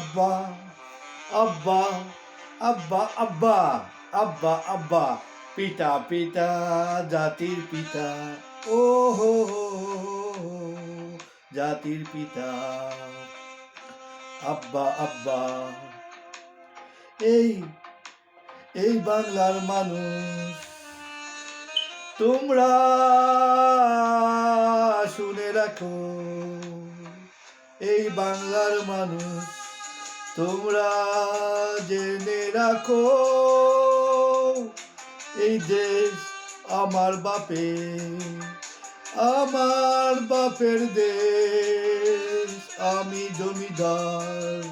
আব্বা আব্বা আব্বা আব্বা আব্বা আব্বা, পিতা পিতা, জাতির পিতা ও হো জাতির পিতা, আব্বা আব্বা। এই এই বাংলার মানুষ, তোমরা শুনে রাখো, এই বাংলার মানুষ। তোমরা জেনে রাখো, এই দেশ আমার বাপের আমার বাপের দেশ। আমি জমিদার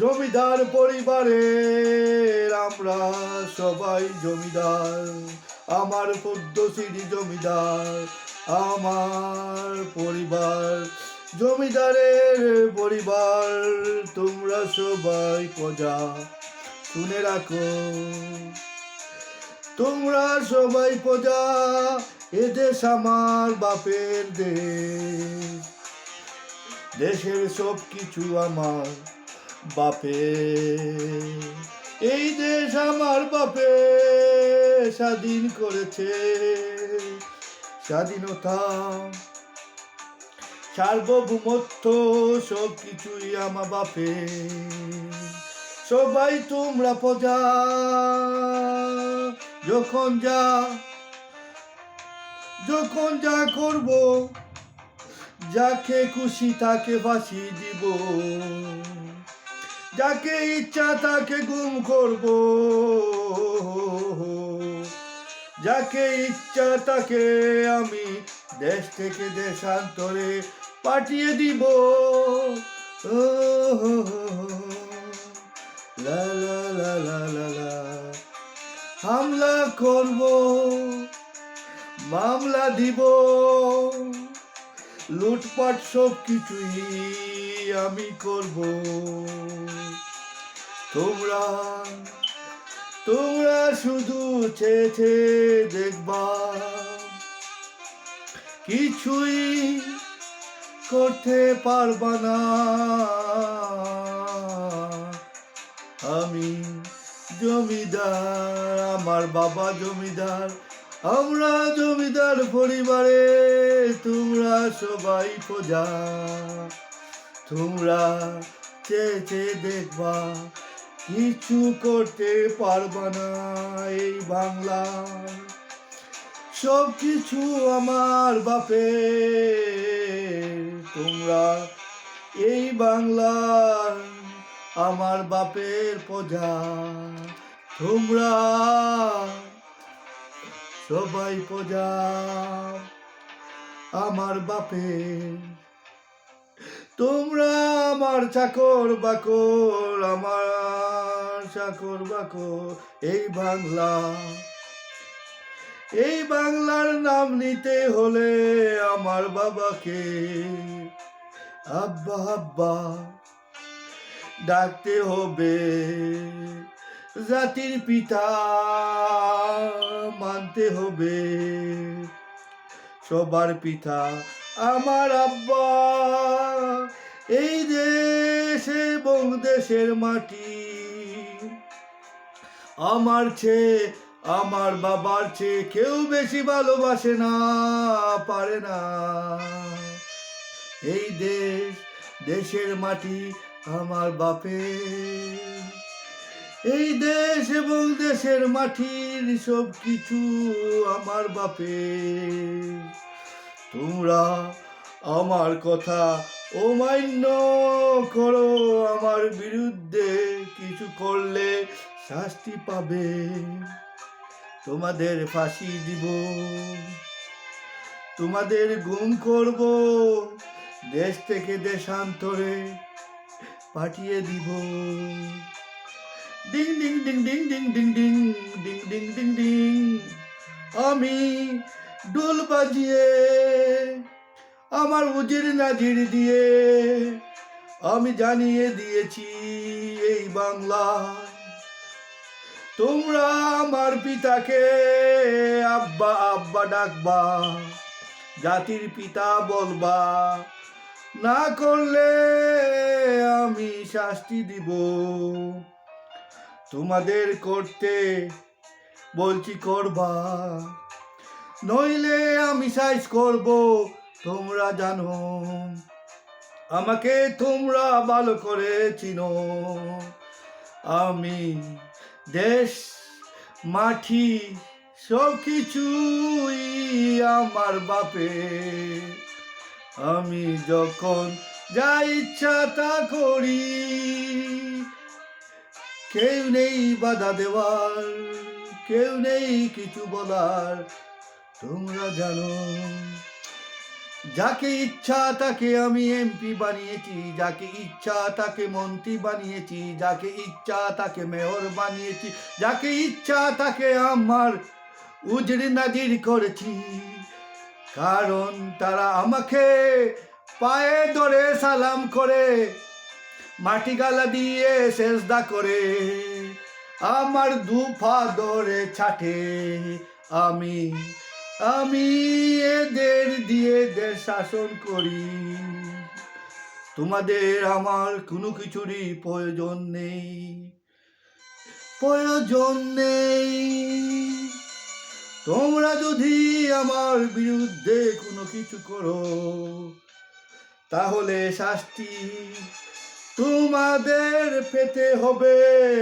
জমিদার পরিবারের, আমরা সবাই জমিদার। আমার পদ্মশ্রী জমিদার, আমার পরিবার। জমিদারের পরিবার, তোমরা সবাই প্রজা। শুনে রাখো, তোমরা সবাই প্রজা এদেশ আমার বাপের দেশ। দেশের সব কিছু আমার বাপে এই দেশ আমার বাপে স্বাধীন করেছে। স্বাধীনতা সার্বভৌমত্ব সব কিছুই আমার বাপে। সবাই তোমরা প্রজা, যখন যা যখন যা করব, যাকে খুশি তাকে ফাঁসি দিব। যাকে ইচ্ছা তাকে গুম করব। যাকে ইচ্ছা তাকে আমি দেশ থেকে দেশান্তরে পাঠিয়ে দিব। ও লা লা হামলা করব, মামলা দিব। লুটপাট সব কিছুই আমি করব। তোমরা তোমরা শুধু চেয়েছে দেখবা। কিছুই করতে পারবা না। আমি জমিদার, আমার বাবা জমিদার, আমরা জমিদার পরিবারে, তোমরা সবাই প্রজা। তোমরা চেয়ে চেয়ে দেখবা, কিছু করতে পারবা না এই বাংলা। সব কিছু আমার বাপে। তোমরা এই বাংলার আমার বাপের প্রজা। তোমরা সবাই প্রজা। আমার বাপের তোমরা আমার চাকর বাকর, আমার চাকর বাকর, এই বাংলা এই বাংলার নাম নিতে হলে আমার বাবাকে আব্বা আব্বা, ডাকতে হবে। জাতির পিতা মানতে হবে। সবার পিতা আমার আব্বা। এই দেশ এবং দেশের মাটি আমার চেয়ে আমার বাবার চেয়ে কেউ বেশি ভালোবাসে না, পারে না। এই দেশ, দেশের মাটি আমার বাপে এই দেশ এবং দেশের মাটির সব কিছু আমার বাপে তোমরা আমার কথা অমান্য করো, আমার বিরুদ্ধে কিছু করলে শাস্তি পাবে। তোমাদের ফাঁসি দিব তোমাদের গুম করব দেশ থেকে দেশান্তরে পাঠিয়ে দিব ডিং ডিং ডিং ডিং ডিং ডিং ডিং ডিং ডিং ডিং ডিং আমি ডোল বাজিয়ে আমার উজির নাজির দিয়ে আমি জানিয়ে দিয়েছি এই বাংলা তোমরা আমার পিতাকে আব্বা আব্বা ডাকবা, জাতির পিতা বলবা, না করলে আমি শাস্তি দিব। তোমাদের করতে বলছি করবা, নইলে আমি সাইজ করব, তোমরা জানো। আমাকে তোমরা ভালো করে চিনো। আমি দেশ, মাটি সব কিছুই আমার বাপে। আমি যখন যা ইচ্ছা তা করি, কেউ নেই বাধা দেওয়ার, কেউ নেই কিছু বলার, তোমরা জানো যাকে ইচ্ছা তাকে আমি এমপি বানিয়েছি, যাকে ইচ্ছা তাকে মন্ত্রী বানিয়েছি, যাকে ইচ্ছা তাকে মেয়র বানিয়েছি, যাকে ইচ্ছা তাকে আমার উজরি নাজির করেছি। কারণ তারা আমাকে পায়ে ধরে সালাম করে, মাটি গালা দিয়ে সেজদা করে, আমার দুফা ধরে ছাটে। আমি আমি এদের দিয়ে দেশ শাসন করি। তোমাদের আমার কোনো কিছুরই প্রয়োজন নেই। প্রয়োজন নেই। তোমরা যদি আমার বিরুদ্ধে কোনো কিছু করো, তাহলে শাস্তি তোমাদের পেতে হবে।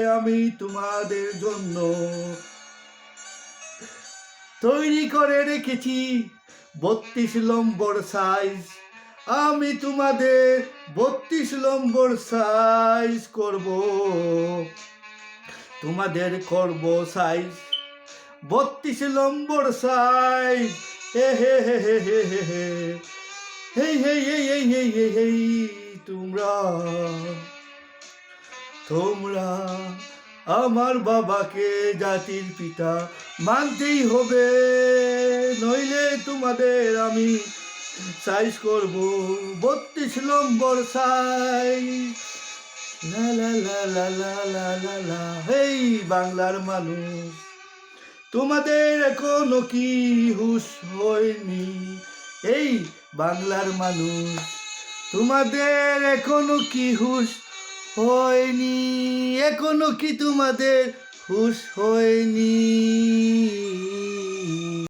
আমি তোমাদের জন্য তৈরি করে রেখেছি বত্রিশ নম্বর সাইজ আমি তোমাদের বত্রিশ নম্বর সাইজ করব তোমাদের করব সাইজ বত্রিশ নম্বর সাইজ হে হে হে হে হে হে হে হেই হেই হেই হেই হেই হেই হেই তোমরা তোমরা আমার বাবাকে জাতির পিতা মানতেই হবে, নইলে তোমাদের আমি সাইজ করব বত্রিশ নম্বর সাইজ হেই বাংলার মানুষ, তোমাদের এখনও কি হুশ হয়নি? এই বাংলার মানুষ, তোমাদের এখনও কি হুশ হয়নি এখনও কি তোমাদের খুশ হয়নি?